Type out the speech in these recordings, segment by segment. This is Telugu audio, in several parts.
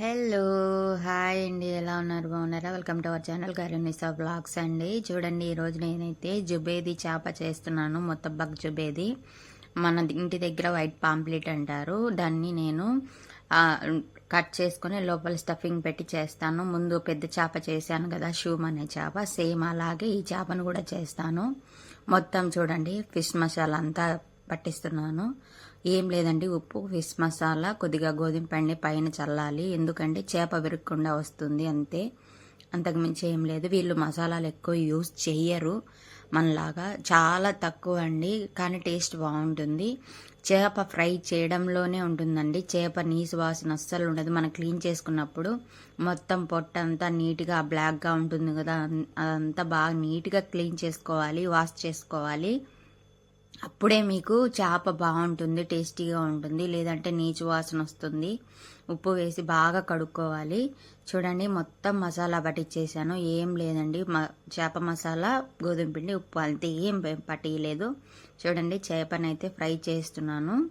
హలో హాయ్ అండి. ఎలా ఉన్నారు? బాగున్నారా? వెల్కమ్ టు అవర్ ఛానల్ కరీనిసా బ్లాగ్స్ అండి. చూడండి ఈరోజు నేనైతే జుబేది చేప చేస్తున్నాను మొత్తం బగ్ జుబేది. మన ఇంటి దగ్గర వైట్ పాంప్లెట్ అంటారు. దాన్ని నేను కట్ చేసుకుని లోపల స్టఫింగ్ పెట్టి చేస్తాను. ముందు పెద్ద చేప చేశాను కదా షూమ్ అనే చేప. సేమ్ అలాగే ఈ చేపను కూడా చేస్తాను. మొత్తం చూడండి ఫిష్ మసాలా అంతా పట్టిస్తున్నాను. ఏం లేదండి ఉప్పు ఫిష్ మసాలా కొద్దిగా గోధుమ పిండి పైన చల్లాలి. ఎందుకంటే చేప విరగకుండా వస్తుంది అంతే. అంతకుమించి ఏం లేదు. వీళ్ళు మసాలాలు ఎక్కువ యూజ్ చెయ్యరు మనలాగా. చాలా తక్కువ అండి కానీ టేస్ట్ బాగుంటుంది. చేప ఫ్రై చేయడంలోనే ఉంటుందండి. చేప నీసు వాసన అస్సలు ఉండదు. మనం క్లీన్ చేసుకున్నప్పుడు మొత్తం పొట్ట అంతా నీట్గా బ్లాక్గా ఉంటుంది కదా. అన్- అదంతా బాగా నీట్గా క్లీన్ చేసుకోవాలి వాష్ చేసుకోవాలి. అప్పుడే మీకు చేప బాగుంటుంది టేస్టీగా ఉంటుంది లేదంటే నీచు వాసన వస్తుంది. ఉప్పు వేసి బాగా కడుక్కోవాలి. చూడండి మొత్తం మసాలా పట్టించేసాను ఏం లేదండి. మ చేప మసాలా గోధుమ పిండి ఉప్పు అంతే. ఏం పట్టియలేదు. చూడండి చేపనైతే ఫ్రై చేస్తున్నాను.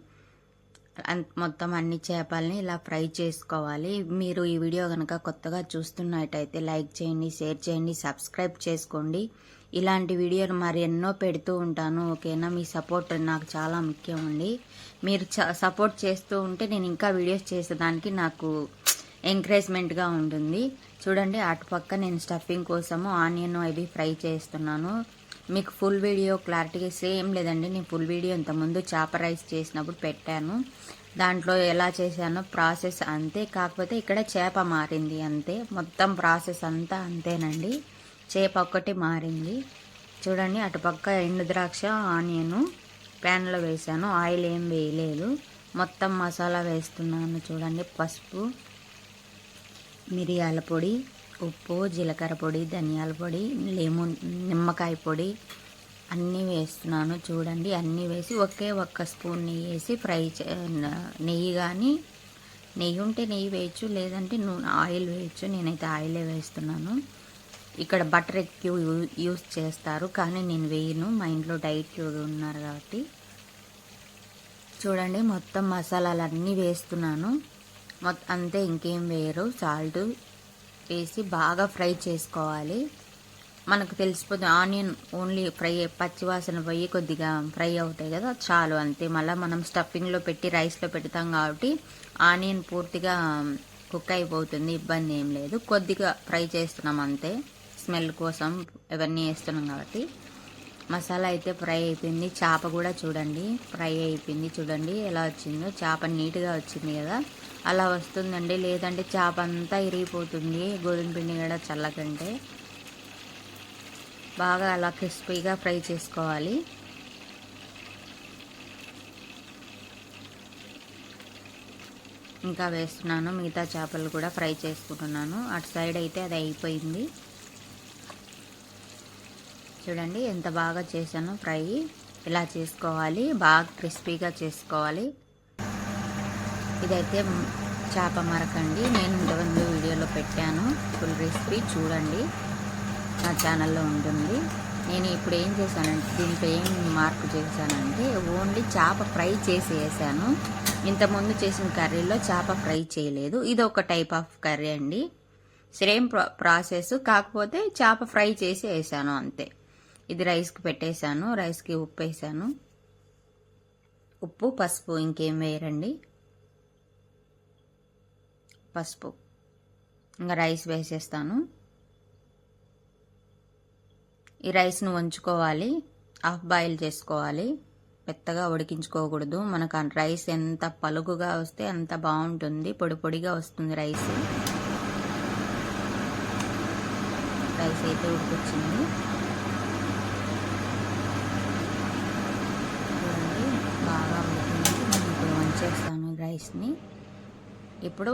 అన్- మొత్తం అన్ని చేపల్ని ఇలా ఫ్రై చేసుకోవాలి. మీరు ఈ వీడియో కనుక కొత్తగా చూస్తున్నట్టయితే లైక్ చేయండి షేర్ చేయండి సబ్స్క్రైబ్ చేసుకోండి. ఇలాంటి వీడియోలు మరి ఎన్నో పెడుతూ ఉంటాను ఓకేనా? మీ సపోర్ట్ నాకు చాలా ముఖ్యం అండి. మీరు చ- సపోర్ట్ చేస్తూ ఉంటే నేను ఇంకా వీడియోస్ చేసేదానికి నాకు ఎంకరేజ్మెంట్గా ఉంటుంది. చూడండి అటుపక్క నేను స్టఫింగ్ కోసము ఆనియన్ అవి ఫ్రై చేస్తున్నాను. మీకు ఫుల్ వీడియో క్లారిటీగా సేమ్ లేదండి. నేను ఫుల్ వీడియో ఇంతకుముందు చేప రైస్ చేసినప్పుడు పెట్టాను. దాంట్లో ఎలా చేశానో ప్రాసెస్ అంతే. కాకపోతే ఇక్కడ చేప మారింది అంతే. మొత్తం ప్రాసెస్ అంతా అంతేనండి. చేప ఒక్కటి మారింది. చూడండి అటుపక్క ఎండు ద్రాక్ష ఆనియను ప్యాన్లో వేసాను ఆయిల్ ఏం వేయలేదు. మొత్తం మసాలా వేస్తున్నాను చూడండి. పసుపు మిరియాల పొడి ఉప్పు జీలకర్ర పొడి ధనియాల పొడి లెమన్ నిమ్మకాయ పొడి అన్నీ వేస్తున్నాను చూడండి. అన్నీ వేసి ఒకే ఒక్క స్పూన్ నెయ్యి వేసి ఫ్రై చే నెయ్యి కానీ నెయ్యి ఉంటే నెయ్యి వేయచ్చు లేదంటే నూనె ఆయిల్ వేయచ్చు. నేనైతే ఆయిలే వేస్తున్నాను. ఇక్కడ బటర్ ఎక్కువ యూ- యూస్ చేస్తారు. కానీ నేను వేయను. మా ఇంట్లో డైట్ ఉన్నారు కాబట్టి. చూడండి మొత్తం మసాలాలు అన్నీ వేస్తున్నాను. మొత్తం అంతే ఇంకేం వేయరు. సాల్ట్ వేసి బాగా ఫ్రై చేసుకోవాలి. మనకు తెలిసిపోతుంది ఆనియన్ ఓన్లీ ఫ్రై పచ్చివాసన పోయి కొద్దిగా ఫ్రై అవుతాయి కదా చాలు అంతే. మళ్ళీ మనం స్టఫింగ్లో పెట్టి రైస్లో పెడతాం కాబట్టి ఆనియన్ పూర్తిగా కుక్ అయిపోతుంది. ఇబ్బంది ఏం లేదు. కొద్దిగా ఫ్రై చేస్తున్నాం అంతే. స్మెల్ కోసం ఇవన్నీ వేస్తున్నాం కాబట్టి. మసాలా అయితే ఫ్రై అయిపోయింది. చేప కూడా చూడండి. ఫ్రై అయిపోయింది చూడండి. ఎలా వచ్చిందో. చేప నీట్గా వచ్చింది కదా. అలా వస్తుందండి. లేదంటే చేప అంతా ఇరిగిపోతుంది. గోధుమ పిండి కూడా చల్లకంటే. బాగా అలా క్రిస్పీగా ఫ్రై చేసుకోవాలి. ఇంకా వేస్తున్నాను. మిగతా చేపలు కూడా ఫ్రై చేసుకుంటున్నాను. అటు సైడ్ అయితే అది అయిపోయింది. చూడండి ఎంత బాగా చేశాను ఫ్రై ఇలా చేసుకోవాలి. బాగా క్రిస్పీగా చేసుకోవాలి. ఇదైతే చేప మరకండి నేను ఇంతకుముందు వీడియోలో పెట్టాను. ఫుల్ రెసిపీ చూడండి. నా ఛానల్లో ఉంటుంది. నేను ఇప్పుడు ఏం చేశానంటే దీంట్లో ఏం మార్పు చేశానంటే ఓన్లీ చేప ఫ్రై చేసి వేసాను ఇంతకుముందు చేసిన కర్రీలో చేప ఫ్రై చేయలేదు. ఇది ఒక టైప్ ఆఫ్ కర్రీ అండి. సేమ్ ప్రా ప్రాసెస్. కాకపోతే చేప ఫ్రై చేసి వేసాను అంతే. ఇది రైస్కి పెట్టేశాను. రైస్కి ఉప్పు వేసాను ఉప్పు పసుపు ఇంకేం వేయరండి. పసుపు. ఇంకా రైస్ వేసేస్తాను. ఈ రైస్ను వంచుకోవాలి. హాఫ్ బాయిల్ చేసుకోవాలి. పెద్దగా ఉడికించుకోకూడదు. మనకు రైస్ ఎంత పలుగుగా వస్తే అంత బాగుంటుంది. పొడి పొడిగా వస్తుంది రైస్. రైస్ అయితే ఉడికొచ్చింది చూడండి బాగా ఉడికింది నేను చేస్తాను రైస్ని. ఇప్పుడు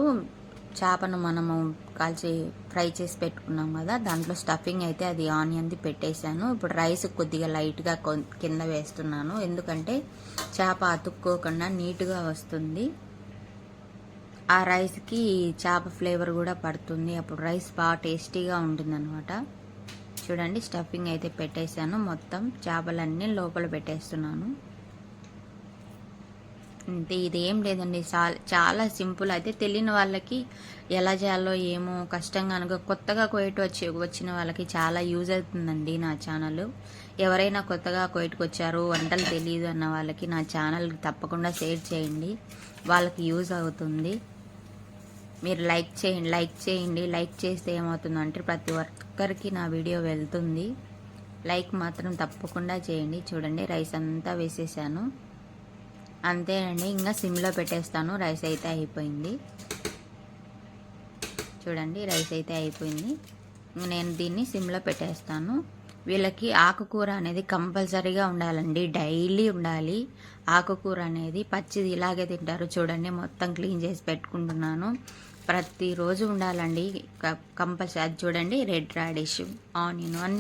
చేపను మనము కాల్చి ఫ్రై చేసి పెట్టుకున్నాం కదా దాంట్లో స్టఫింగ్ అయితే అది ఆనియన్ది పెట్టేశాను. ఇప్పుడు రైస్ కొద్దిగా లైట్గా కింద వేస్తున్నాను. ఎందుకంటే చేప అతుక్కోకుండా నీట్గా వస్తుంది. ఆ రైస్కి చేప ఫ్లేవర్ కూడా పడుతుంది. అప్పుడు రైస్ బాగా టేస్టీగా ఉంటుందన్నమాట. చూడండి స్టఫింగ్ అయితే పెట్టేశాను. మొత్తం చేపలన్నీ లోపల పెట్టేస్తున్నాను. అంతే ఇదేం లేదండి. చా- చాలా సింపుల్. అయితే తెలియని వాళ్ళకి ఎలా చేయాలో ఏమో కష్టంగా అనుకో కొత్తగా కోయిట్ వచ్చి వచ్చిన వాళ్ళకి చాలా యూజ్ అవుతుందండి నా ఛానల్. ఎవరైనా కొత్తగా కోయట్కి వచ్చారు వంటలు తెలియదు అన్న వాళ్ళకి నా ఛానల్ తప్పకుండా షేర్ చేయండి. వాళ్ళకి యూజ్ అవుతుంది. మీరు లైక్ చేయండి లైక్ చేయండి. లైక్ చేస్తే ఏమవుతుందంటే ప్రతి ఒక్కరికి నా వీడియో వెళ్తుంది. లైక్ మాత్రం తప్పకుండా చేయండి. చూడండి రైస్ అంతా వేసేసాను. అంతేనండి ఇంకా సిమ్లో పెట్టేస్తాను. రైస్ అయితే అయిపోయింది. చూడండి రైస్ అయితే అయిపోయింది. నేను దీన్ని సిమ్లో పెట్టేస్తాను. వీళ్ళకి ఆకుకూర అనేది కంపల్సరీగా ఉండాలండి డైలీ ఉండాలి. ఆకుకూర అనేది పచ్చిది ఇలాగే తింటారు. చూడండి మొత్తం క్లీన్ చేసి పెట్టుకుంటున్నాను. ప్రతిరోజు ఉండాలండి కంపల్సరీ. అది చూడండి రెడ్ రాడిష్ ఆనియన్ అన్ని